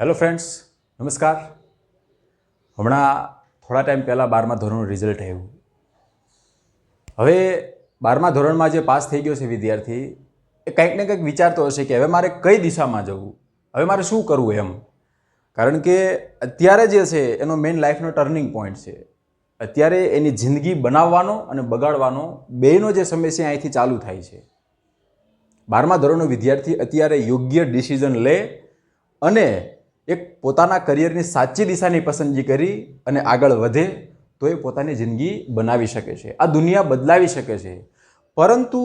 Hello friends નમસ્કાર. હમણાં થોડા ટાઈમ પહેલાં બારમા ધોરણનું રિઝલ્ટ આવ્યું. હવે બારમા ધોરણમાં જે પાસ થઈ ગયો છે વિદ્યાર્થી, એ કંઈક ને કંઈક વિચારતો હશે કે હવે મારે કઈ દિશામાં જવું? હવે મારે શું કરવું એમ? કારણ કે અત્યારે જે છે, એનો મેઇન લાઈફનો ટર્નિંગ પોઈન્ટ છે. અત્યારે એની જિંદગી બનાવવાનો અને બગાડવાનો બેનો જે સમય છે, અહીંથી ચાલુ થાય છે. બારમા ધોરણનો વિદ્યાર્થી અત્યારે યોગ્ય ડિસિઝન લે અને એક પોતાના કરિયરની સાચી દિશાની પસંદગી કરી અને આગળ વધે તો એ પોતાની જિંદગી બનાવી શકે છે. આ દુનિયા બદલાવી શકે છે. પરંતુ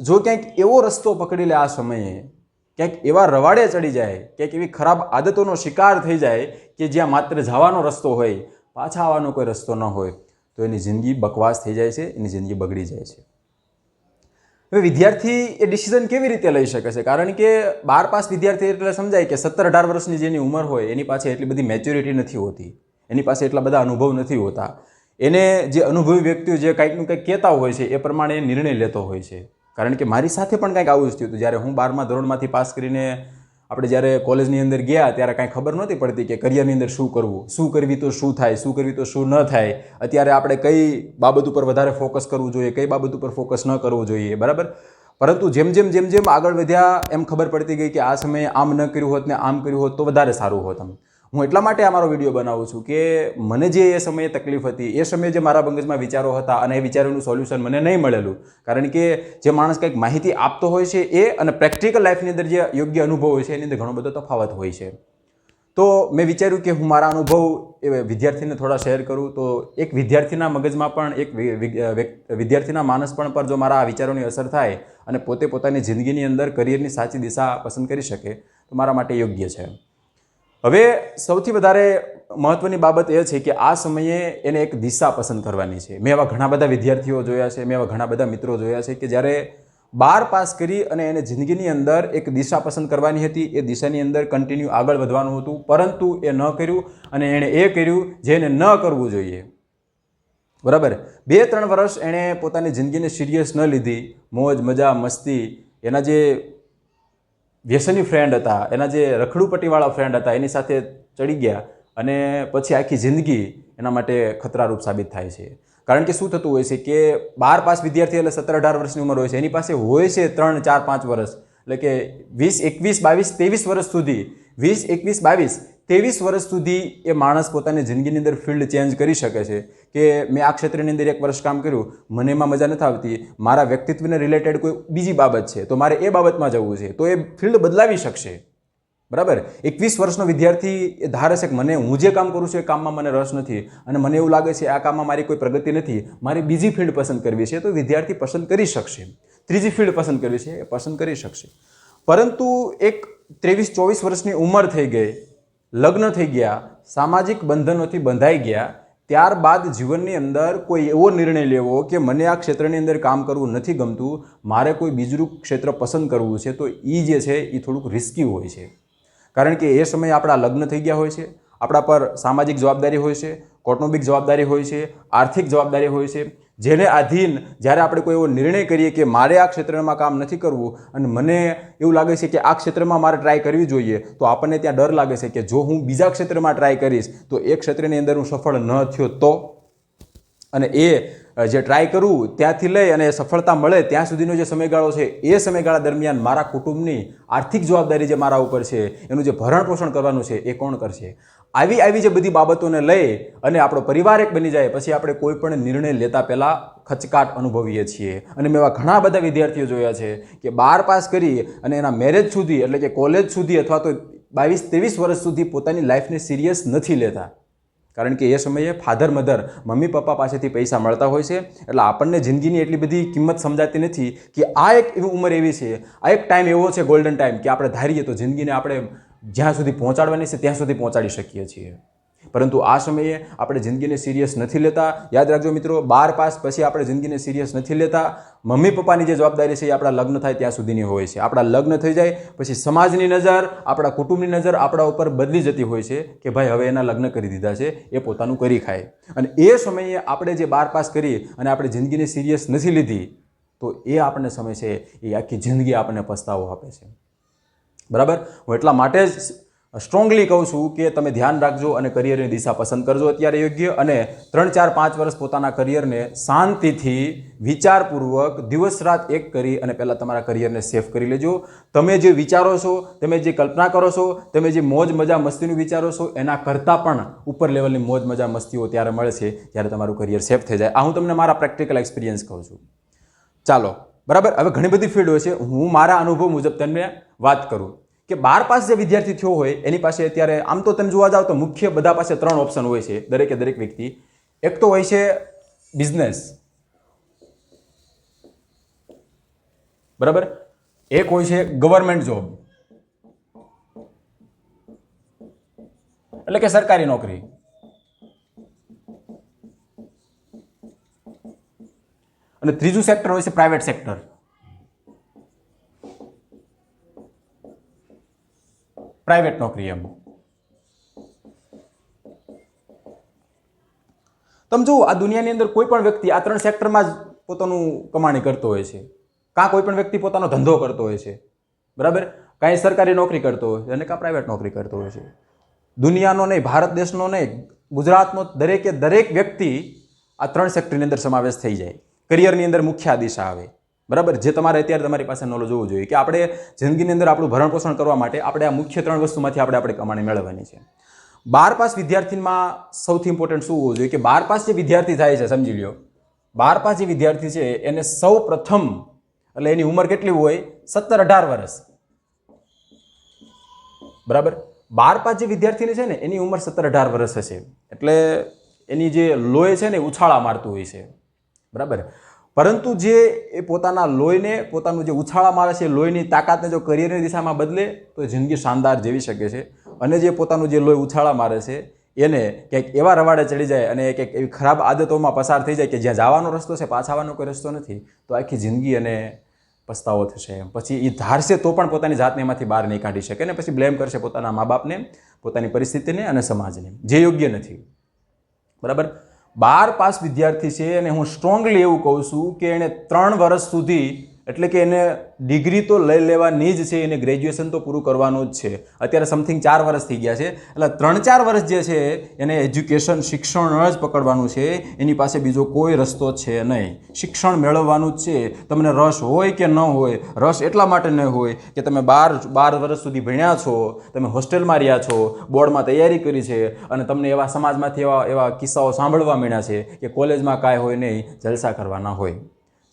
જો ક્યાંક એવો રસ્તો પકડી લે આ સમયે, ક્યાંક એવા રવાડે ચડી જાય, ક્યાંક એવી ખરાબ આદતોનો શિકાર થઈ જાય કે જ્યાં માત્ર જવાનો રસ્તો હોય, પાછા આવવાનો કોઈ રસ્તો ન હોય, તો એની જિંદગી બકવાસ થઈ જાય છે, એની જિંદગી બગડી જાય છે. હવે વિદ્યાર્થી એ ડિસિઝન કેવી રીતે લઈ શકે છે? કારણ કે બાર પાસ વિદ્યાર્થી એટલે સમજાય કે સત્તર અઢાર વર્ષની જેની ઉંમર હોય, એની પાસે એટલી બધી મેચ્યોરિટી નથી હોતી. એની પાસે એટલા બધા અનુભવ નથી હોતા. એને જે અનુભવી વ્યક્તિઓ જે કંઈકનું કંઈક કહેતા હોય છે, એ પ્રમાણે નિર્ણય લેતો હોય છે. કારણ કે મારી સાથે પણ કંઈક આવું જ થયું હતું. જ્યારે હું બારમા ધોરણમાંથી પાસ કરીને આપણે જ્યારે કોલેજની અંદર ગયા ત્યારે કાંઈ ખબર નહોતી પડતી કે કરિયરની અંદર શું કરવું, શું કરવી તો શું થાય, શું કરવી તો શું ન થાય. અત્યારે આપણે કઈ બાબત ઉપર વધારે ફોકસ કરવું જોઈએ, કઈ બાબત ઉપર ફોકસ ન કરવું જોઈએ, બરાબર? પરંતુ જેમ જેમ જેમ જેમ આગળ વધ્યા, એમ ખબર પડતી ગઈ કે આ સમયે આમ ન કર્યું હોત ને આમ કર્યું હોત તો વધારે સારું હોત એમ હું એટલા માટે આ મારો વીડિયો બનાવું છું કે મને જે એ સમયે તકલીફ હતી, એ સમયે જે મારા મગજમાં વિચારો હતા અને એ વિચારોનું સોલ્યુશન મને નહીં મળેલું. કારણ કે જે માણસ કંઈક માહિતી આપતો હોય છે એ અને પ્રેક્ટિકલ લાઈફની અંદર જે યોગ્ય અનુભવ હોય છે, એની અંદર ઘણો બધો તફાવત હોય છે. તો મેં વિચાર્યું કે હું મારા અનુભવ એ વિદ્યાર્થીને થોડા શેર કરું. તો એક વિદ્યાર્થીના મગજમાં પણ એક વિદ્યાર્થીના માનસ પણ પર જો મારા આ વિચારોની અસર થાય અને પોતે પોતાની જિંદગીની અંદર કરિયરની સાચી દિશા પસંદ કરી શકે, તો મારા માટે યોગ્ય છે. હવે સૌથી વધારે મહત્વની બાબત એ છે કે આ સમયે એને એક દિશા પસંદ કરવાની છે. મેં એવા ઘણા બધા વિદ્યાર્થીઓ જોયા છે, મેં એવા ઘણા બધા મિત્રો જોયા છે કે જ્યારે બાર પાસ કરી અને એને જિંદગીની અંદર એક દિશા પસંદ કરવાની હતી, એ દિશાની અંદર કન્ટિન્યુ આગળ વધવાનું હતું, પરંતુ એ ન કર્યું અને એણે એ કર્યું જે એને ન કરવું જોઈએ. બરાબર? બે ત્રણ વર્ષ એણે પોતાની જિંદગીને સિરિયસ ન લીધી. મોજ, મજા, મસ્તી, એના જે વ્યસની ફ્રેન્ડ હતા, એના જે રખડુપટ્ટીવાળા ફ્રેન્ડ હતા, એની સાથે ચડી ગયા અને પછી આખી જિંદગી એના માટે ખતરારૂપ સાબિત થાય છે. કારણ કે શું થતું હોય છે કે બાર પાસ વિદ્યાર્થી એટલે સત્તર અઢાર વર્ષની ઉંમર હોય છે, એની પાસે હોય છે ત્રણ, ચાર, પાંચ વર્ષ. એટલે કે વીસ, એકવીસ, બાવીસ, ત્રેવીસ વર્ષ સુધી વીસ, એકવીસ, બાવીસ ત્રેવીસ વર્ષ સુધી એ માણસ પોતાની જિંદગીની અંદર ફિલ્ડ ચેન્જ કરી શકે છે કે મેં આ ક્ષેત્રની અંદર એક વર્ષ કામ કર્યું, મને એમાં મજા નથી આવતી, મારા વ્યક્તિત્વને રિલેટેડ કોઈ બીજી બાબત છે, તો મારે એ બાબતમાં જવું છે, તો એ ફિલ્ડ બદલાવી શકશે. બરાબર? એકવીસ વર્ષનો વિદ્યાર્થી એ ધારે છે કે મને હું જે કામ કરું છું એ કામમાં મને રસ નથી અને મને એવું લાગે છે આ કામમાં મારી કોઈ પ્રગતિ નથી, મારી બીજી ફિલ્ડ પસંદ કરવી છે, તો વિદ્યાર્થી પસંદ કરી શકશે. ત્રીજી ફિલ્ડ પસંદ કરવી છે એ પસંદ કરી શકશે. પરંતુ એક ત્રેવીસ ચોવીસ વર્ષની ઉંમર થઈ ગઈ લગ્ન થઈ ગયા, સામાજિક બંધનોથી બંધાઈ ગયા, ત્યારબાદ જીવનની અંદર કોઈ એવો નિર્ણય લેવો કે મને આ ક્ષેત્રની અંદર કામ કરવું નથી ગમતું, મારે કોઈ બીજું ક્ષેત્ર પસંદ કરવું છે, તો એ જે છે એ થોડુંક રિસ્કી હોય છે. કારણ કે એ સમયે આપણા લગ્ન થઈ ગયા હોય છે, આપણા પર સામાજિક જવાબદારી હોય છે, કૌટુંબિક જવાબદારી હોય છે, આર્થિક જવાબદારી હોય છે જેને આધીન જ્યારે આપણે કોઈ એવો નિર્ણય કરીએ કે મારે આ ક્ષેત્રમાં કામ નથી કરવું અને મને એવું લાગે છે કે આ ક્ષેત્રમાં મારે ટ્રાય કરવી જોઈએ, તો આપણને ત્યાં ડર લાગે છે કે જો હું બીજા ક્ષેત્રમાં ટ્રાય કરીશ, તો એ ક્ષેત્રની અંદર હું સફળ ન થયો તો? અને એ જે ટ્રાય કરું ત્યાંથી લઈ અને સફળતા મળે ત્યાં સુધીનો જે સમયગાળો છે, એ સમયગાળા દરમિયાન મારા કુટુંબની આર્થિક જવાબદારી જે મારા ઉપર છે, એનું જે ભરણ પોષણ કરવાનું છે, એ કોણ કરશે? આવી આવી જે બધી બાબતોને લઈ અને આપણો પરિવાર એક બની જાય, પછી આપણે કોઈ પણ નિર્ણય લેતા પહેલાં ખચકાટ અનુભવીએ છીએ. અને મેં એવા ઘણા બધા વિદ્યાર્થીઓ જોયા છે કે બાર પાસ કરી અને એના મેરેજ સુધી, એટલે કે કોલેજ સુધી અથવા તો બાવીસ, ત્રેવીસ વર્ષ સુધી પોતાની લાઈફને સિરિયસ નથી લેતા. કારણ કે એ સમયે ફાધર, મધર, મમ્મી, પપ્પા પાસેથી પૈસા મળતા હોય છે. એટલે આપણને જિંદગીની એટલી બધી કિંમત સમજાતી નથી કે આ એક એવી ઉંમર એવી છે. આ એક ટાઈમ એવો છે ગોલ્ડન ટાઈમ કે આપણે ધારીએ તો જિંદગીને આપણે જ્યાં સુધી પહોંચાડવાની છે, ત્યાં સુધી પહોંચાડી શકીએ છીએ. પરંતુ આ સમયે આપણે જિંદગીને સિરિયસ નથી લેતા. યાદ રાખજો મિત્રો, બાર પાસ પછી આપણે જિંદગીને સિરિયસ નથી લેતા. મમ્મી પપ્પાની જે જવાબદારી છે એ આપણા લગ્ન થાય ત્યાં સુધીની હોય છે. આપણા લગ્ન થઈ જાય પછી સમાજની નજર, આપણા કુટુંબની નજર આપણા ઉપર બદલી જતી હોય છે કે ભાઈ હવે એના લગ્ન કરી દીધા છે, એ પોતાનું કરી ખાય. અને એ સમયે આપણે જે બાર પાસ કરી અને આપણે જિંદગીને સિરિયસ નથી લીધી, તો એ આપણને સમય છે, એ આખી જિંદગી આપણને પસ્તાવો આપે છે. બરાબર? હું એટલા માટે જ સ્ટ્રોંગલી કહું છું કે તમે ધ્યાન રાખજો અને કરિયરની દિશા પસંદ કરજો અત્યારે યોગ્ય અને ત્રણ, ચાર, પાંચ વર્ષ પોતાના કરિયરને શાંતિથી, વિચારપૂર્વક, દિવસ રાત એક કરી અને પહેલાં તમારા કરિયરને સેફ કરી લેજો. તમે જે વિચારો છો, તમે જે કલ્પના કરો છો, તમે જે મોજ, મજા, મસ્તીનું વિચારો છો, એના કરતાં પણ ઉપર લેવલની મોજ, મજા, મસ્તીઓ ત્યારે મળે છે જ્યારે તમારું કરિયર સેફ થઈ જાય. આ હું તમને મારા પ્રેક્ટિકલ એક્સપિરિયન્સ કહું છું. ચાલો, બરાબર? હવે ઘણી બધી ફિલ્ડ છે. હું મારા અનુભવ મુજબ તમને વાત કરું કે બાર પાસ જે વિદ્યાર્થી થયો હોય, એની પાસે અત્યારે આમ તો તમે જોવા જાવ તો મુખ્ય બધા પાસે ત્રણ ઓપ્શન હોય છે, દરેકે દરેક વ્યક્તિ. એક તો હોય છે બિઝનેસ બરાબર? એક હોય છે ગવર્મેન્ટ જોબ એટલે કે સરકારી નોકરી. અને ત્રીજું સેક્ટર હોય છે પ્રાઇવેટ સેક્ટર પ્રાઇવેટ નોકરી એમ. તમે જુઓ, આ દુનિયાની અંદર કોઈ પણ વ્યક્તિ આ ત્રણ સેક્ટરમાં જ પોતાનું કમાણી કરતો હોય છે. કાં કોઈ પણ વ્યક્તિ પોતાનો ધંધો કરતો હોય છે. બરાબર? કાંઈ સરકારી નોકરી કરતો હોય છે અને કાં પ્રાઇવેટ નોકરી કરતો હોય છે. દુનિયાનો નહીં, ભારત દેશનો નહીં, ગુજરાતનો દરેકે દરેક વ્યક્તિ આ ત્રણ સેક્ટરની અંદર સમાવેશ થઈ જાય. કરિયરની અંદર મુખ્ય દિશા આવે. બરાબર? જે તમારે અત્યારે તમારી પાસે નોલેજ હોવું જોઈએ કે આપણે જિંદગીની અંદર આપણું ભરણ પોષણ કરવા માટે આપણે આ મુખ્ય ત્રણ વસ્તુમાંથી આપણે આપણે કમાણી મેળવવાની છે. બાર પાસ વિદ્યાર્થીમાં સૌથી ઇમ્પોર્ટન્ટ શું હોવું જોઈએ કે બાર પાસ જે વિદ્યાર્થી થાય છે, સમજી લ્યો. બાર પાસ જે વિદ્યાર્થી છે, એને સૌ પ્રથમ એટલે એની ઉંમર કેટલી હોય? સત્તર અઢાર વર્ષ. બરાબર? બાર પાસ જે વિદ્યાર્થીની છે ને, એની ઉંમર સત્તર અઢાર વર્ષ હશે. એટલે એની જે લોહી છે ને ઉછાળા મારતું હોય છે. બરાબર? પરંતુ જે એ પોતાના લોહીને, પોતાનું જે ઉછાળા મારે છે લોહીની તાકાતને જો કરિયરની દિશામાં બદલે, તો જિંદગી શાનદાર જીવી શકે છે. અને જે પોતાનું જે લોહી ઉછાળા મારે છે, એને ક્યાંક એવા રવાડે ચડી જાય અને ક્યાંક એવી ખરાબ આદતોમાં પસાર થઈ જાય કે જ્યાં જવાનો રસ્તો છે, પાછા આવવાનો કોઈ રસ્તો નથી, તો આખી જિંદગી અને પસ્તાવો થશે એમ. પછી એ ધારશે તો પણ પોતાની જાતને એમાંથી બહાર નહીં કાઢી શકે ને પછી બ્લેમ કરશે પોતાના મા બાપને, પોતાની પરિસ્થિતિને અને સમાજને, જે યોગ્ય નથી. બરાબર? બાર પાસ વિદ્યાર્થી છે અને હું સ્ટ્રોંગલી એવું કહું છું કે એણે ત્રણ વર્ષ સુધી એટલે કે એને ડિગ્રી તો લઈ લેવાની જ છે, એને ગ્રેજ્યુએશન તો પૂરું કરવાનું જ છે. અત્યારે સમથિંગ ચાર વર્ષ થઈ ગયા છે. એટલે ત્રણ ચાર વર્ષ જે છે, એને એજ્યુકેશન શિક્ષણ જ પકડવાનું છે. એની પાસે બીજો કોઈ રસ્તો છે નહીં. શિક્ષણ મેળવવાનું જ છે. તમને રસ હોય કે ન હોય, રસ એટલા માટે ન હોય કે તમે બાર બાર વર્ષ સુધી ભણ્યા છો, તમે હોસ્ટેલમાં રહ્યા છો, બોર્ડમાં તૈયારી કરી છે અને તમને એવા સમાજમાંથી એવા એવા કિસ્સાઓ સાંભળવા મળ્યા છે કે કોલેજમાં કાંઈ હોય નહીં, જલસા કરવાના હોય.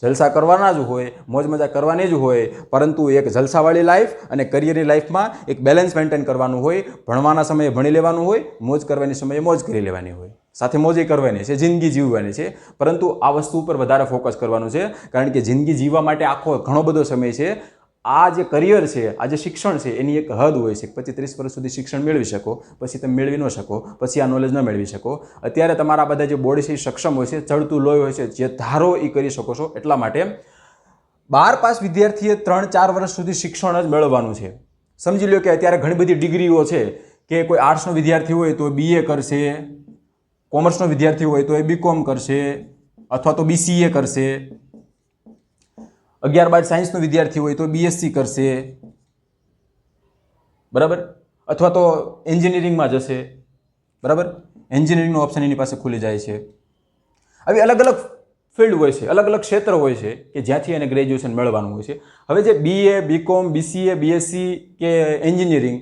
જલસા કરવાના જ હોય, મોજ મજા કરવાની જ હોય, પરંતુ એક જલસાવાળી લાઈફ અને કરિયરની લાઈફમાં એક બેલેન્સ મેન્ટેન કરવાનું હોય, ભણવાના સમયે ભણી લેવાનું હોય, મોજ કરવાની સમયે મોજ કરી લેવાની હોય. સાથે મોજે કરવાની છે, જિંદગી જીવવાની છે, પરંતુ આ વસ્તુ ઉપર વધારે ફોકસ કરવાનું છે, કારણ કે જિંદગી જીવવા માટે આખો ઘણો બધો સમય છે આ જે કરિયર છે, આ જે શિક્ષણ છે, એની એક હદ હોય છે પચીસ ત્રીસ વર્ષ સુધી શિક્ષણ મેળવી શકો, પછી તમે મેળવી ન શકો, પછી આ નોલેજ ન મેળવી શકો. અત્યારે તમારા બધા જે બોડી છે એ સક્ષમ હોય છે, ચડતું લોહી હોય છે, જે ધારો એ કરી શકો છો, એટલા માટે બાર પાસ વિદ્યાર્થીએ ત્રણ ચાર વર્ષ સુધી શિક્ષણ જ મેળવવાનું છે. સમજી લો કે અત્યારે ઘણી બધી ડિગ્રીઓ છે કે કોઈ આર્ટ્સનો વિદ્યાર્થી હોય તો બીએ કરશે કોમર્સનો વિદ્યાર્થી હોય તો એ બીકોમ કરશે, અથવા તો બીસીએ કરશે. અગિયાર બાર સાયન્સનો વિદ્યાર્થી હોય તો બીએસસી કરશે. બરાબર? અથવા તો એન્જિનિયરિંગમાં જશે. બરાબર? એન્જિનિયરિંગનો ઓપ્શન એની પાસે ખુલી જાય છે. આવી અલગ અલગ ફિલ્ડ હોય છે, અલગ અલગ ક્ષેત્ર હોય છે કે જ્યાંથી એને ગ્રેજ્યુએશન મેળવવાનું હોય છે. હવે જે બીએ બીકોમ બીસીએ બીએસસી કે એન્જિનિયરિંગ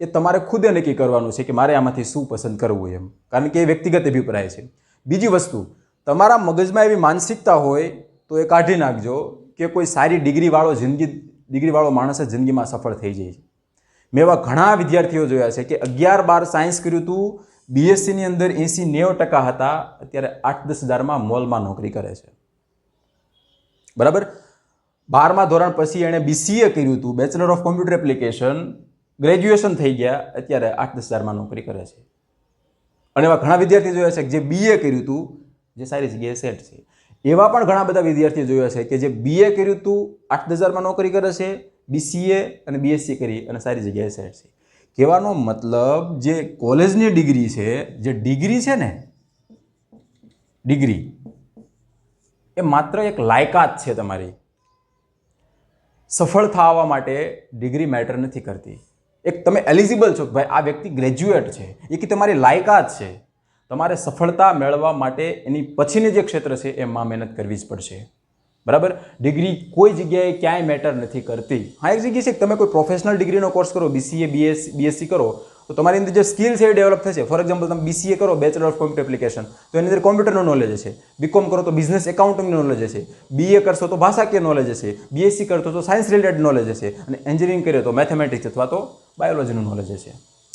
એ તમારે ખુદે નક્કી કરવાનું છે કે મારે આમાંથી શું પસંદ કરવું એમ. કારણ કે એ વ્યક્તિગત અભિપ્રાય છે. બીજી વસ્તુ, તમારા મગજમાં એવી માનસિકતા હોય તો એ કાઢી નાખજો કે કોઈ સારી ડિગ્રીવાળો જિંદગી, ડિગ્રીવાળો માણસ જ જિંદગીમાં સફળ થઈ જાય છે. મેં એવા ઘણા વિદ્યાર્થીઓ જોયા છે કે અગિયાર બાર સાયન્સ કર્યું હતું બીએસસીની અંદર એંસી નેવ ટકા હતા, અત્યારે આઠ દસ હજારમાં મોલમાં નોકરી કરે છે. બરાબર? બારમા ધોરણ પછી એણે બીસીએ કર્યું હતું bachelor of computer application graduation થઈ ગયા, અત્યારે આઠ દસ હજારમાં નોકરી કરે છે. અને એવા ઘણા વિદ્યાર્થીઓ જોયા છે કે જે બીએ કર્યું હતું જે સારી જગ્યાએ સેટ છે. એવા પણ ઘણા બધા વિદ્યાર્થીઓ જોયા છે કે જે બીએ કર્યું હતું આઠ હજારમાં નોકરી કરે છે બીસીએ અને બીએસસી કરી અને સારી જગ્યાએ સેટ છે. કહેવાનો મતલબ જે કોલેજની ડિગ્રી છે, જે ડિગ્રી છે ને, ડિગ્રી, એ માત્ર એક લાયકાત છે તમારી. સફળ થવા માટે ડિગ્રી મેટર નથી કરતી. એક તમે એલિજિબલ છો ભાઈ આ વ્યક્તિ ગ્રેજ્યુએટ છે, એ કે તમારી લાયકાત છે. તમારે સફળતા મેળવવા માટે એની પછીની જે ક્ષેત્ર છે એમાં મહેનત કરવી જ પડશે. બરાબર? ડિગ્રી કોઈ જગ્યાએ ક્યાંય મેટર નથી કરતી. હા, એક જગ્યાએ છે તમે કોઈ પ્રોફેશનલ ડિગ્રીનો કોર્સ કરો બીસીએ બીએસ બીએસસી કરો, તો તમારી અંદર જે સ્કિલ છે એ ડેવલપ થશે. ફોર એક્ઝામ્પલ તમે બીસીએ કરો બેચલર ઓફ કોમ્પ્યુટર એપ્લિકેશન તો એની અંદર કોમ્પ્યુટરનું નોલેજ હશે. બીકોમ કરો, તો બિઝનેસ એકાઉન્ટિંગનું નોલેજ હશે. બીએ કરશો, તો ભાષાકીય નોલેજ હશે. બીએસસી કરશો, તો સાયન્સ રિલેટેડ નોલેજ હશે. અને એન્જિનિયરિંગ કર્યો, તો મેથેમેટિક્સ અથવા તો બાયોલોજીનું નોલેજ હશે.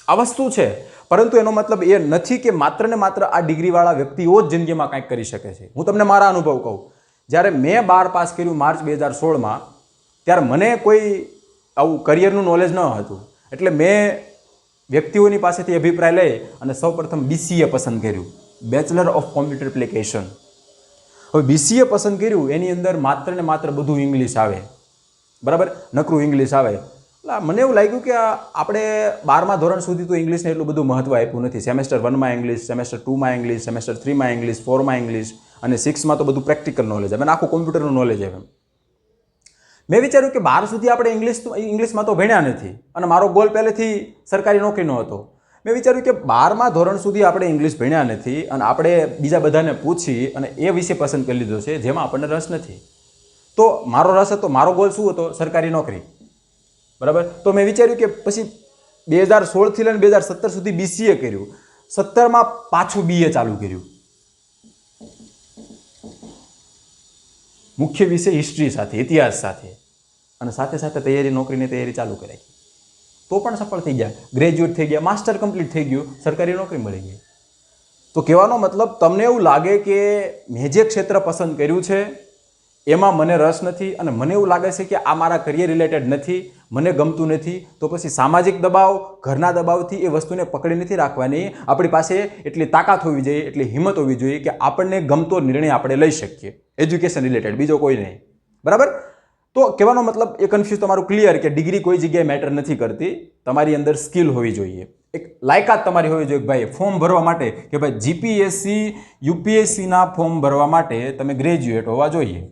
આ વસ્તુ છે. પરંતુ એનો મતલબ એ નથી કે માત્ર ને માત્ર આ ડિગ્રીવાળા વ્યક્તિઓ જ જિંદગીમાં કંઈક કરી શકે છે. હું તમને મારા અનુભવ કહું. જ્યારે મેં બાર પાસ કર્યું માર્ચ બે હજાર સોળમાં, ત્યારે મને કોઈ આવું કરિયરનું નોલેજ ન હતું. એટલે મેં વ્યક્તિઓની પાસેથી અભિપ્રાય લઈ અને સૌપ્રથમ બીસીએ પસંદ કર્યું. બેચલર ઓફ કોમ્પ્યુટર એપ્લિકેશન હવે બીસીએ પસંદ કર્યું, એની અંદર માત્ર ને માત્ર બધું ઇંગ્લિશ આવે. બરાબર? નકરું ઇંગ્લિશ આવે. એટલે મને એવું લાગ્યું કે આપણે બારમા ધોરણ સુધી તો ઇંગ્લિશને એટલું બધું મહત્ત્વ આપ્યું નથી. સેમેસ્ટર વનમાં ઇંગ્લિશ, સેમેસ્ટર ટુમાં ઇંગ્લિશ, સેમેસ્ટર થ્રીમાં ઇંગ્લિશ ફોરમાં ઇંગ્લિશ અને સિક્સમાં તો બધું પ્રેક્ટિકલ નોલેજ આવે. અને આખું કોમ્પ્યુટરનું નોલેજ આવે મેં વિચાર્યું કે બાર સુધી આપણે ઇંગ્લિશ ઇંગ્લિશમાં તો ભણ્યા નથી અને મારો ગોલ પહેલેથી સરકારી નોકરીનો હતો. મેં વિચાર્યું કે બારમા ધોરણ સુધી આપણે ઇંગ્લિશ ભણ્યા નથી અને આપણે બીજા બધાને પૂછી અને એ વિષય પસંદ કરી લીધો છે, જેમાં આપણને રસ નથી. તો મારો રસ હતો, મારો ગોલ શું હતો? સરકારી નોકરી. બરાબર? તો મેં વિચાર્યું કે પછી બે હજાર સોળથી લઈને બે હજાર સત્તર સુધી બીસીએ કર્યું. સત્તરમાં પાછું બીએ ચાલુ કર્યું. મુખ્ય વિષય હિસ્ટ્રી સાથે, ઇતિહાસ સાથે. અને સાથે સાથે તૈયારી, નોકરીની તૈયારી ચાલુ કરાઈ. તો પણ સફળ થઈ ગયા. ગ્રેજ્યુએટ થઈ ગયા. માસ્ટર કમ્પ્લીટ થઈ ગયું. સરકારી નોકરી મળી ગઈ. તો કહેવાનો મતલબ તમને એવું લાગે કે મેં જે ક્ષેત્ર પસંદ કર્યું છે, એમાં મને રસ નથી અને મને એવું લાગે છે કે આ મારા કરિયર રિલેટેડ નથી. મને ગમતું નથી, તો પછી સામાજિક દબાવ, ઘરના દબાવથી એ વસ્તુને પકડી નથી રાખવાની. આપણી પાસે એટલી તાકાત હોવી જોઈએ, એટલી હિંમત હોવી જોઈએ કે આપણને ગમતો નિર્ણય આપણે લઈ શકીએ. એજ્યુકેશન રિલેટેડ બીજો કોઈ નહીં. બરાબર? તો કહેવાનો મતલબ એ કન્ફ્યુઝ તમારું ક્લિયર કે ડિગ્રી કોઈ જગ્યાએ મેટર નથી કરતી. તમારી અંદર સ્કિલ હોવી જોઈએ. એક લાયકાત તમારી હોવી જોઈએ ભાઈ ફોર્મ ભરવા માટે, કે ભાઈ જીપીએસસી યુપીએસસીના ફોર્મ ભરવા માટે તમે ગ્રેજ્યુએટ હોવા જોઈએ.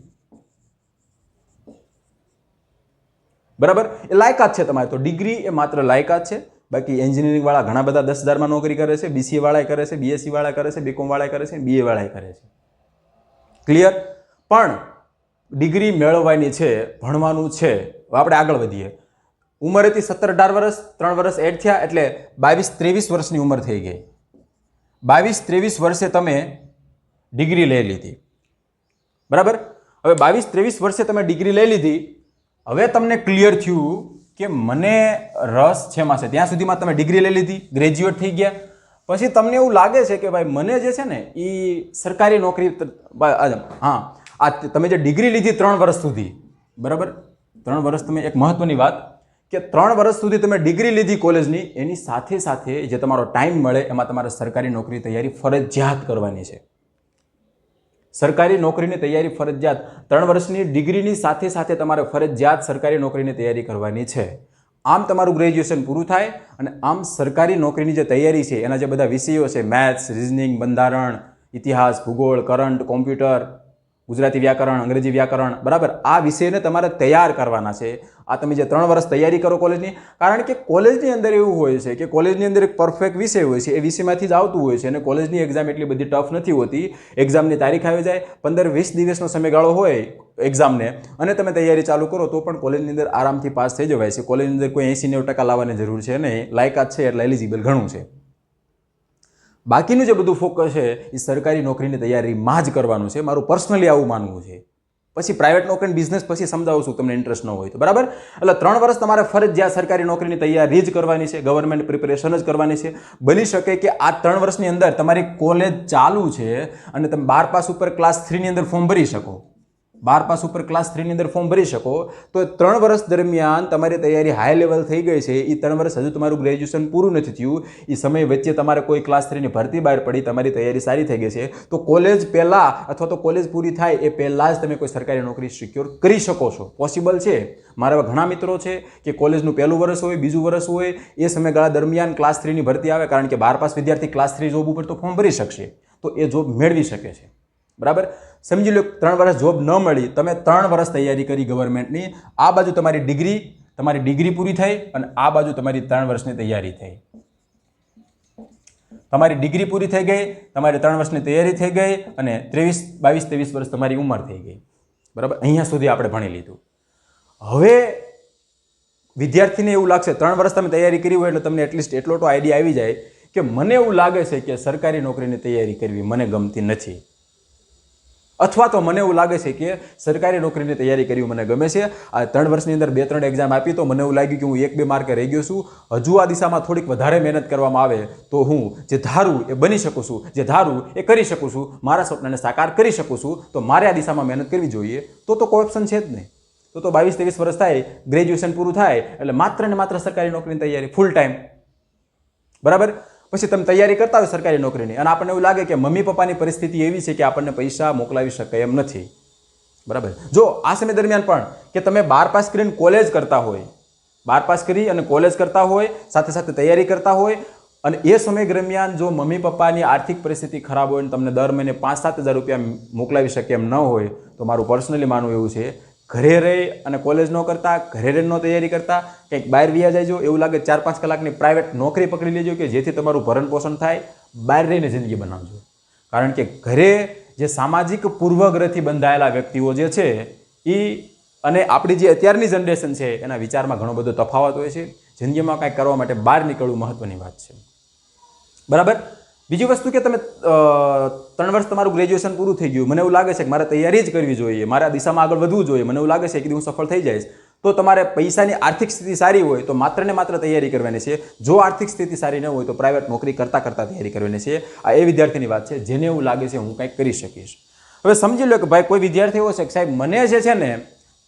બરાબર? એ લાયકાત છે તમારે. તો ડિગ્રી એ માત્ર લાયકાત છે. બાકી એન્જિનિયરિંગવાળા ઘણા બધા દસ હજારમાં નોકરી કરે છે બીસીએ વાળાએ કરે છે બીએસસી વાળા કરે છે બીકોમ વાળા કરે છે બીએ વાળાએ કરે છે. ક્લિયર પણ ડિગ્રી મેળવવાની છે, ભણવાનું છે. આપણે આગળ વધીએ. ઉંમર હતી સત્તર અઢાર વર્ષ, ત્રણ વર્ષ એડ થયા એટલે બાવીસ ત્રેવીસ વર્ષની ઉંમર થઈ ગઈ. બાવીસ ત્રેવીસ વર્ષે તમે ડિગ્રી લઈ લીધી. બરાબર? હવે બાવીસ ત્રેવીસ વર્ષે તમે ડિગ્રી લઈ લીધી હવે તમને ક્લિયર થયું કે મને રસ છે માં છે. ત્યાં સુધીમાં તમે ડિગ્રી લઈ લીધી ગ્રેજ્યુએટ થઈ ગયા. પછી તમને એવું લાગે છે કે ભાઈ મને જે છે ને એ સરકારી નોકરી હા, આ તમે જે ડિગ્રી લીધી ત્રણ વર્ષ સુધી, બરાબર? ત્રણ વર્ષ તમે, એક મહત્વની વાત કે ત્રણ વર્ષ સુધી તમે ડિગ્રી લીધી કોલેજની એની સાથે સાથે જે તમારો ટાઈમ મળે એમાં તમારે સરકારી નોકરી તૈયારી ફરજિયાત કરવાની છે. સરકારી નોકરીની તૈયારી ફરજિયાત. ત્રણ વર્ષની ડિગ્રીની સાથે સાથે તમારે ફરજિયાત સરકારી નોકરીની તૈયારી કરવાની છે. આમ તમારું ગ્રેજ્યુએશન પૂરું થાય અને આમ સરકારી નોકરીની જે તૈયારી છે, એના જે બધા વિષયો છે, મેથ્સ, રિઝનિંગ, બંધારણ, ઇતિહાસ, ભૂગોળ, કરંટ, કોમ્પ્યુટર ગુજરાતી વ્યાકરણ, અંગ્રેજી વ્યાકરણ, બરાબર? આ વિષયને તમારે તૈયાર કરવાના છે. આ તમે જે ત્રણ વર્ષ તૈયારી કરો કોલેજની, કારણ કે કોલેજની અંદર એવું હોય છે કે કોલેજની અંદર એક પરફેક્ટ વિષય હોય છે, એ વિષયમાંથી જ આવતું હોય છે અને કોલેજની એક્ઝામ એટલી બધી ટફ નથી હોતી. એક્ઝામની તારીખ આવી જાય, પંદર વીસ દિવસનો સમયગાળો હોય એક્ઝામને અને તમે તૈયારી ચાલુ કરો તો પણ કોલેજની અંદર આરામથી પાસ થઈ જવાય છે. કોલેજની અંદર કોઈ એંસી નેવું ટકા લાવવાની જરૂર છે નહીં. લાયકાત છે એટલે એલિજિબલ ઘણું છે. બાકીનું જે બધું ફોકસ છે, એ સરકારી નોકરીની તૈયારીમાં જ કરવાનું છે. મારું પર્સનલી આવું માનવું છે. પછી પ્રાઇવેટ નોકરી બિઝનેસ પછી સમજાવું છું, તમને ઇન્ટરેસ્ટ ન હોય તો. બરાબર? એટલે ત્રણ વર્ષ તમારે ફરજિયાત સરકારી નોકરીની તૈયારી જ કરવાની છે ગવર્મેન્ટ પ્રિપેરેશન જ કરવાની છે. બની શકે કે આ ત્રણ વર્ષની અંદર તમારી કોલેજ ચાલુ છે અને તમે બાર પાસ ઉપર ક્લાસ થ્રીની અંદર ફોર્મ ભરી શકો. બાર પાસ ઉપર ક્લાસ થ્રીની અંદર ફોર્મ ભરી શકો. તો ત્રણ વર્ષ દરમિયાન તમારી તૈયારી હાઈ લેવલ થઈ ગઈ છે. એ ત્રણ વર્ષ હજુ તમારું ગ્રેજ્યુએશન પૂરું નથી થયું. એ સમય વચ્ચે તમારે કોઈ ક્લાસ થ્રીની ભરતી બહાર પડી, તમારી તૈયારી સારી થઈ ગઈ છે. તો કોલેજ પહેલાં અથવા તો કોલેજ પૂરી થાય એ પહેલાં જ તમે કોઈ સરકારી નોકરી સિક્યોર કરી શકો છો. પોસિબલ છે? મારા ઘણા મિત્રો છે કે કોલેજનું પહેલું વર્ષ હોય, બીજું વર્ષ હોય, એ સમયગાળા દરમિયાન ક્લાસ થ્રીની ભરતી આવે કારણ કે બાર પાસ વિદ્યાર્થી ક્લાસ થ્રી જોબ ઉપર તો ફોર્મ ભરી શકશે. તો એ જોબ મેળવી શકે છે. બરાબર? સમજી લો ત્રણ વર્ષ જોબ ન મળી, તમે ત્રણ વર્ષ તૈયારી કરી ગવર્મેન્ટની આ બાજુ તમારી ડિગ્રી તમારી ડિગ્રી પૂરી થઈ અને આ બાજુ તમારી ત્રણ વર્ષની તૈયારી થઈ. તમારી ડિગ્રી પૂરી થઈ ગઈ, તમારી ત્રણ વર્ષની તૈયારી થઈ ગઈ અને ત્રેવીસ, બાવીસ, ત્રેવીસ વર્ષ તમારી ઉંમર થઈ ગઈ. બરાબર? અહીંયા સુધી આપણે ભણી લીધું. હવે વિદ્યાર્થીને એવું લાગશે, ત્રણ વર્ષ તમે તૈયારી કરી હોય એટલે તમને એટલીસ્ટ એટલો તો આઈડિયા આવી જાય કે મને એવું લાગે છે કે સરકારી નોકરીની તૈયારી કરવી મને ગમતી નથી. અથવા તો મને એવું લાગે છે કે સરકારી નોકરીની તૈયારી કરવી મને ગમે છે. આ ત્રણ વર્ષની અંદર બે ત્રણ એક્ઝામ આપી તો મને એવું લાગ્યું કે હું એક બે માર્કે રહી ગયો છું. હજુ આ દિશામાં થોડીક વધારે મહેનત કરવામાં આવે તો હું જે ધારું એ બની શકું છું, જે ધારું એ કરી શકું છું, મારા સ્વપ્નને સાકાર કરી શકું છું, તો મારે આ દિશામાં મહેનત કરવી જોઈએ. તો તો કોઈ ઓપ્શન છે જ નહીં. તો તો બાવીસ ત્રેવીસ વર્ષ થાય ગ્રેજ્યુએશન પૂરું થાય, એટલે માત્ર ને માત્ર સરકારી નોકરીની તૈયારી ફૂલ ટાઈમ બરાબર? પછી તમે તૈયારી કરતા હોય સરકારી નોકરીની. અને આપણને એવું લાગે કે મમ્મી પપ્પાની પરિસ્થિતિ એવી છે કે આપણને પૈસા મોકલાવી શકાય એમ નથી. બરાબર? જો આ સમય દરમિયાન પણ કે તમે બાર પાસ કરીને કોલેજ કરતા હોય, બાર પાસ કરી અને કોલેજ કરતા હોય, સાથે સાથે તૈયારી કરતા હોય, અને એ સમય દરમિયાન જો મમ્મી પપ્પાની આર્થિક પરિસ્થિતિ ખરાબ હોય અને તમને દર મહિને પાંચ સાત હજાર રૂપિયા મોકલાવી શકે એમ ન હોય, તો મારું પર્સનલી માનવું એવું છે ઘરે રહી અને કોલેજ ન કરતા, ઘરે રહીને તૈયારી કરતા, કંઈક બહાર વ્યા જાય એવું લાગે ચાર પાંચ કલાકની પ્રાઇવેટ નોકરી પકડી લેજો કે જેથી તમારું ભરણ પોષણ થાય, બહાર રહીને જિંદગી બનાવજો. કારણ કે ઘરે જે સામાજિક પૂર્વગ્રહથી બંધાયેલા વ્યક્તિઓ જે છે એ અને આપણી જે અત્યારની જનરેશન છે, એના વિચારમાં ઘણો બધો તફાવત હોય છે. જિંદગીમાં કાંઈક કરવા માટે બહાર નીકળવું મહત્વની વાત છે. બરાબર? બીજી વસ્તુ કે તમે ત્રણ વર્ષ તમારું ગ્રેજ્યુએશન પૂરું થઈ ગયું, મને એવું લાગે છે કે મારે તૈયારી જ કરવી જોઈએ, મારે દિશામાં આગળ વધવું જોઈએ, મને એવું લાગે છે કે હું સફળ થઈ જઈશ. તો તમારે પૈસાની આર્થિક સ્થિતિ સારી હોય તો માત્ર ને માત્ર તૈયારી કરવાની છે. જો આર્થિક સ્થિતિ સારી ન હોય તો પ્રાઇવેટ નોકરી કરતાં કરતાં તૈયારી કરવાની છે. આ એ વિદ્યાર્થીની વાત છે, જેને એવું લાગે છે હું કંઈક કરી શકીશ. હવે સમજી લો કે ભાઈ કોઈ વિદ્યાર્થી એવો છે કે સાહેબ, મને જે છે ને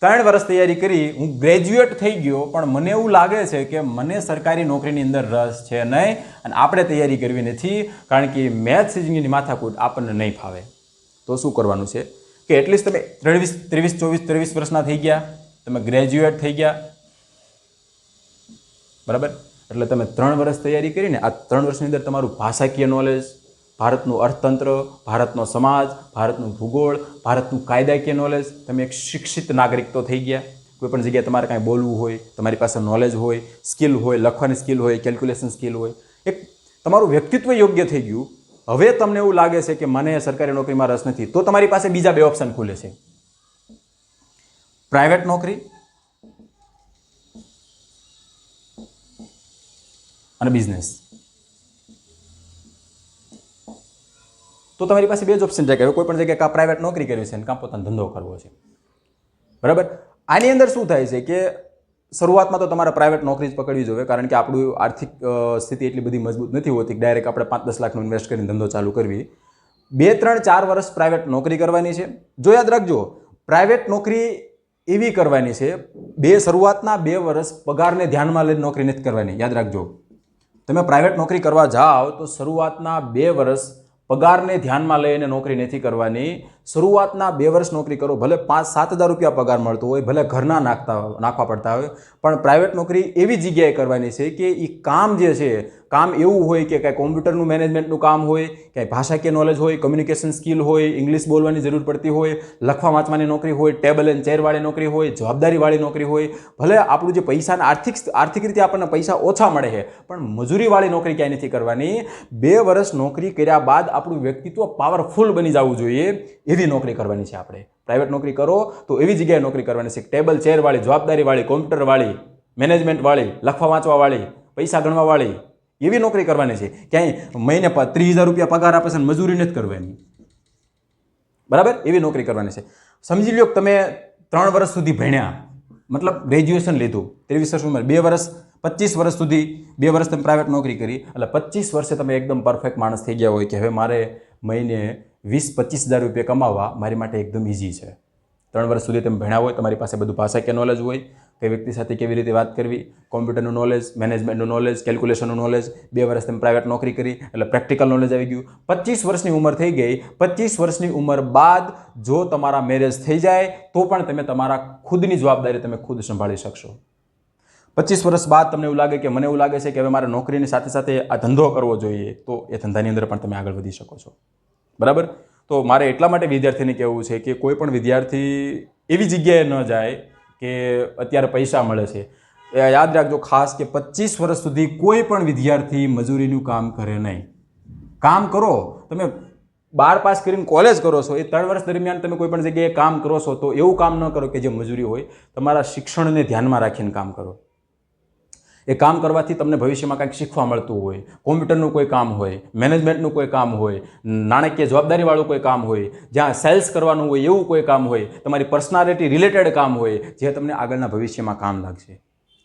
ત્રણ વર્ષ તૈયારી કરી, હું ગ્રેજ્યુએટ થઈ ગયો, પણ મને એવું લાગે છે કે મને સરકારી નોકરીની અંદર રસ છે નહીં અને આપણે તૈયારી કરવી નથી, કારણ કે મેથ્સ રીઝનિંગની માથાકૂટ આપણને નહીં ફાવે. તો શું કરવાનું છે? કે એટલીસ્ટ તમે ત્રેવીસ ત્રેવીસ, ચોવીસ, ત્રેવીસ વર્ષના થઈ ગયા, તમે ગ્રેજ્યુએટ થઈ ગયા. બરાબર? એટલે તમે ત્રણ વર્ષ તૈયારી કરીને આ ત્રણ વર્ષની અંદર તમારું ભાષાકીય નોલેજ ભારતનું અર્થતંત્ર, ભારતનો સમાજ, ભારતનું ભૂગોળ, ભારતનું કાયદાકીય નોલેજ તમે એક શિક્ષિત નાગરિક તો થઈ ગયા. કોઈ પણ જગ્યાએ તમારે કાંઈ બોલવું હોય, તમારી પાસે નોલેજ હોય સ્કિલ હોય, લખવાની સ્કિલ હોય કેલ્ક્યુલેશન સ્કિલ હોય. એક તમારું વ્યક્તિત્વ યોગ્ય થઈ ગયું. હવે તમને એવું લાગે છે કે મને સરકારી નોકરીમાં રસ નથી, તો તમારી પાસે બીજા બે ઓપ્શન ખુલે છે. પ્રાઇવેટ નોકરી અને બિઝનેસ તો તમારી પાસે બે જ ઓપ્શન છે કે કોઈ પણ જગ્યાએ કાં પ્રાઇવેટ નોકરી કરવી છે અને કાં પોતાનો ધંધો કરવો છે. બરાબર? આની અંદર શું થાય છે કે શરૂઆતમાં તો તમારે પ્રાઇવેટ નોકરી જ પકડવી જોઈએ કારણ કે આપણું આર્થિક સ્થિતિ એટલી બધી મજબૂત નથી હોતી કે ડાયરેક્ટ આપણે પાંચ દસ લાખનું ઇન્વેસ્ટ કરીને ધંધો ચાલુ કરવી. બે, ત્રણ, ચાર વર્ષ પ્રાઇવેટ નોકરી કરવાની છે. જો યાદ રાખજો પ્રાઇવેટ નોકરી એવી કરવાની છે, બે શરૂઆતના બે વર્ષ પગારને ધ્યાનમાં લઈને નોકરી નથી કરવાની. યાદ રાખજો. તમે પ્રાઇવેટ નોકરી કરવા જાઓ તો શરૂઆતના બે વર્ષ પગારને ધ્યાનમાં લઈને નોકરી નથી કરવાની શરૂઆતના બે વર્ષ નોકરી કરો, ભલે પાંચ સાત હજાર રૂપિયા પગાર મળતો હોય, ભલે ઘરના નાખતા નાખવા પડતા હોય, પણ પ્રાઇવેટ નોકરી એવી જગ્યાએ કરવાની છે કે એ કામ જે છે, કામ એવું હોય કે કાંઈ કોમ્પ્યુટરનું મેનેજમેન્ટનું કામ હોય, કાંઈ ભાષાકીય નોલેજ હોય કમ્યુનિકેશન સ્કિલ હોય ઇંગ્લિશ બોલવાની જરૂર પડતી હોય, લખવા વાંચવાની નોકરી હોય ટેબલ એન્ડ ચેરવાળી નોકરી હોય જવાબદારીવાળી નોકરી હોય, ભલે આપણું જે પૈસાના આર્થિક આર્થિક રીતે આપણને પૈસા ઓછા મળે છે, પણ મજૂરીવાળી નોકરી ક્યાંય નથી કરવાની. બે વર્ષ નોકરી કર્યા બાદ આપણું વ્યક્તિત્વ પાવરફુલ બની જવું જોઈએ એવી નોકરી કરવાની છે આપણે. પ્રાઇવેટ નોકરી કરો તો એવી જગ્યાએ નોકરી કરવાની છે. ટેબલ ચેરવાળી જવાબદારીવાળી કોમ્પ્યુટરવાળી મેનેજમેન્ટવાળી લખવા વાંચવાવાળી પૈસા ગણવાવાળી એવી નોકરી કરવાની છે. ક્યાંય મહિને ત્રીસ હજાર રૂપિયા પગાર આપે છે મજૂરી નથી કરવાની. બરાબર? એવી નોકરી કરવાની છે. સમજી લો તમે ત્રણ વર્ષ સુધી ભણ્યા. મતલબ ગ્રેજ્યુએશન લીધું. ત્રેવીસ વર્ષ ઉંમર. બે વર્ષ, પચીસ વર્ષ સુધી બે વર્ષ તમે પ્રાઇવેટ નોકરી કરી. એટલે પચીસ વર્ષે તમે એકદમ પરફેક્ટ માણસ થઈ ગયા હોય કે હવે મારે મહિને વીસ પચીસ હજાર રૂપિયા કમાવા મારી માટે એકદમ ઇઝી છે. ત્રણ વર્ષ સુધી તમે ભણ્યા હોય, તમારી પાસે બધું ભાષાકીય નોલેજ હોય કઈ વ્યક્તિ સાથે કેવી રીતે વાત કરવી? કોમ્પ્યુટરનું નોલેજ મેનેજમેન્ટનું નોલેજ કેલ્ક્યુલેશનનું નોલેજ બે વર્ષ તમે પ્રાઇવેટ નોકરી કરી, એટલે પ્રેક્ટિકલ નોલેજ આવી ગયું. પચીસ વર્ષની ઉંમર થઈ ગઈ, પચીસ વર્ષની ઉંમર બાદ જો તમારા મેરેજ થઈ જાય, તો પણ તમે તમારા ખુદની જવાબદારી તમે ખુદ સંભાળી શકશો. પચીસ વર્ષ બાદ તમને એવું લાગે કે, મને એવું લાગે છે કે હવે મારે નોકરીની સાથે સાથે આ ધંધો કરવો જોઈએ, તો એ ધંધાની અંદર પણ તમે આગળ વધી શકો છો. બરાબર? તો મારે એટલા માટે વિદ્યાર્થીને કહેવું છે કે કોઈ પણ વિદ્યાર્થી એવી જગ્યાએ ન જાય કે અત્યારે પૈસા મળે છે. યાદ રાખજો, ખાસ કે પચીસ વર્ષ સુધી કોઈ પણ વિદ્યાર્થી મજૂરીનું કામ કરે નહીં. કામ કરો. તમે બાર પાસ કરીને કોલેજ કરો છો, એ ત્રણ વર્ષ દરમિયાન તમે કોઈ પણ જગ્યાએ કામ કરો છો તો એવું કામ ન કરો કે જે મજૂરી હોય. તમારા શિક્ષણને ધ્યાનમાં રાખીને કામ કરો. એ કામ કરવાથી તમને ભવિષ્યમાં કંઈક શીખવા મળતું હોય, કોમ્પ્યુટરનું કોઈ કામ હોય, મેનેજમેન્ટનું કોઈ કામ હોય, નાણાકીય જવાબદારીવાળું કોઈ કામ હોય, જ્યાં સેલ્સ કરવાનું હોય એવું કોઈ કામ હોય, તમારી પર્સનાલિટી રિલેટેડ કામ હોય, જે તમને આગળના ભવિષ્યમાં કામ લાગશે.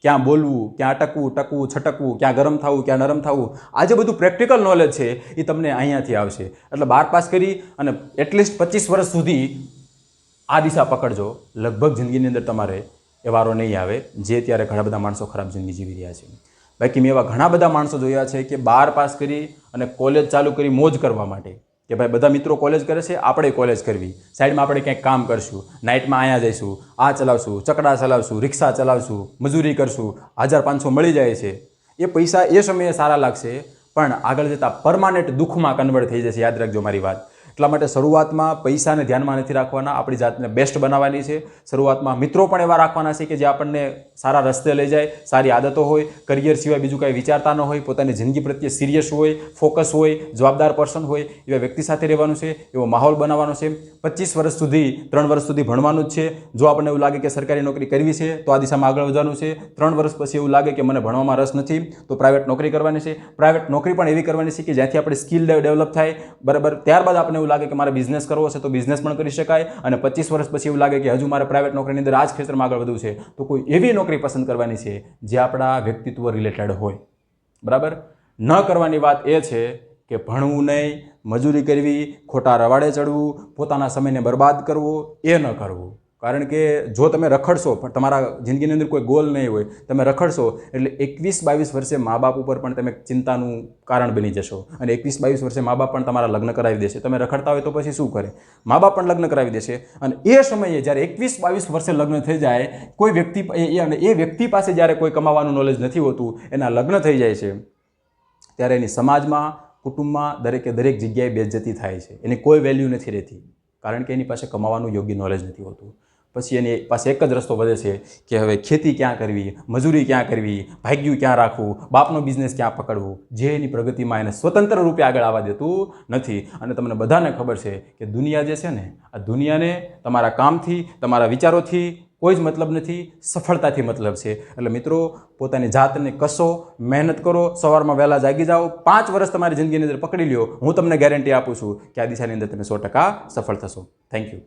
ક્યાં બોલવું, ક્યાં અટકવું, ટકવું, છટકવું, ક્યાં ગરમ થવું, ક્યાં નરમ થવું, આ જે બધું પ્રેક્ટિકલ નોલેજ છે એ તમને અહીંયાથી આવશે. એટલે બાર પાસ કરી અને એટલીસ્ટ પચીસ વર્ષ સુધી આ દિશા પકડજો. લગભગ જિંદગીની અંદર તમારે એ વારો નહીં આવે, જે ત્યારે ઘણા બધા માણસો ખરાબ જિંદગી જીવી રહ્યા છે. બાકી મેં એવા ઘણા બધા માણસો જોયા છે કે બાર પાસ કરી અને કોલેજ ચાલુ કરી મોજ કરવા માટે. કે ભાઈ, બધા મિત્રો કોલેજ કરે છે, આપણે કોલેજ કરવી. સાઈડમાં આપણે ક્યાંક કામ કરશું નાઇટમાં અહીંયા જઈશું, આ ચલાવશું, ચકડા ચલાવશું, રિક્ષા ચલાવશું, મજૂરી કરશું, હજાર પાંચસો મળી જાય છે. એ પૈસા એ સમયે સારા લાગશે, પણ આગળ જતાં પરમાનન્ટ દુઃખમાં કન્વર્ટ થઈ જશે. યાદ રાખજો મારી વાત. એટલા માટે શરૂઆતમાં પૈસાને ધ્યાનમાં નથી રાખવાના, આપણી જાતને બેસ્ટ બનાવવાની છે. શરૂઆતમાં મિત્રો પણ એવા રાખવાના છે કે જે આપણને સારા રસ્તે લઈ જાય, સારી આદતો હોય કરિયર સિવાય બીજું કાંઈ વિચારતા ન હોય, પોતાની જિંદગી પ્રત્યે સિરિયસ હોય ફોકસ હોય, જવાબદાર પર્સન હોય, એવા વ્યક્તિ સાથે રહેવાનું છે, એવો માહોલ બનાવવાનો છે. પચીસ વર્ષ સુધી, ત્રણ વર્ષ સુધી ભણવાનું જ છે. જો આપણને એવું લાગે કે સરકારી નોકરી કરવી છે, તો આ દિશામાં આગળ વધવાનું છે. ત્રણ વર્ષ પછી એવું લાગે કે મને ભણવામાં રસ નથી, તો પ્રાઇવેટ નોકરી કરવાની છે. પ્રાઇવેટ નોકરી પણ એવી કરવાની છે કે જ્યાંથી આપણે સ્કિલ ડેવલપ થાય. બરાબર, ત્યારબાદ આપણને એવું લાગે કે મારે બિઝનેસ કરવો છે તો બિઝનેસ પણ કરી શકાય અને પચીસ વર્ષ પછી એવું લાગે કે હજુ મારે પ્રાઇવેટ નોકરીની અંદર આ જ ક્ષેત્રમાં આગળ વધવું છે, તો કોઈ એવી નોકરી પસંદ કરવાની છે જે આપણા વ્યક્તિત્વ રિલેટેડ હોય. બરાબર? ન કરવાની વાત એ છે કે ભણવું નહીં, મજૂરી કરવી, ખોટા રવાડે ચડવું, પોતાના સમયને બરબાદ કરવો, એ ન કરવું. કારણ કે જો તમે રખડશો, પણ તમારા જિંદગીની અંદર કોઈ ગોલ નહીં હોય, તમે રખડશો, એટલે એકવીસ બાવીસ વર્ષે મા બાપ ઉપર પણ તમે ચિંતાનું કારણ બની જશો. અને એકવીસ બાવીસ વર્ષે મા બાપ પણ તમારા લગ્ન કરાવી દેશે. તમે રખડતા હોય તો પછી શું કરે? મા બાપ પણ લગ્ન કરાવી દેશે. અને એ સમયે જ્યારે એકવીસ બાવીસ વર્ષે લગ્ન થઈ જાય, કોઈ વ્યક્તિ અને એ વ્યક્તિ પાસે જ્યારે કોઈ કમાવાનું નોલેજ નથી હોતું, એના લગ્ન થઈ જાય છે, ત્યારે એની સમાજમાં, કુટુંબમાં, દરેકે દરેક જગ્યાએ બેજતી થાય છે. એની કોઈ વેલ્યુ નથી રહેતી. કારણ કે એની પાસે કમાવાનું યોગ્ય નોલેજ નથી હોતું. પછી એની પાસે એક જ રસ્તો વધે છે કે હવે ખેતી ક્યાં કરવી, મજૂરી ક્યાં કરવી, ભાગ્યું ક્યાં રાખવું, બાપનો બિઝનેસ ક્યાં પકડવું, જે એની પ્રગતિમાં એને સ્વતંત્ર રૂપે આગળ આવવા દેતું નથી. અને તમને બધાને ખબર છે કે દુનિયા જે છે ને, આ દુનિયાને તમારા કામથી, તમારા વિચારોથી કોઈ જ મતલબ નથી, સફળતાથી મતલબ છે. એટલે મિત્રો, પોતાની જાતને કસો, મહેનત કરો, સવારમાં વહેલા જાગી જાઓ, પાંચ વર્ષ તમારી જિંદગીની અંદર પકડી લ્યો. હું તમને ગેરંટી આપું છું કે આ દિશાની અંદર તમે સો ટકા સફળ થશો. Thank you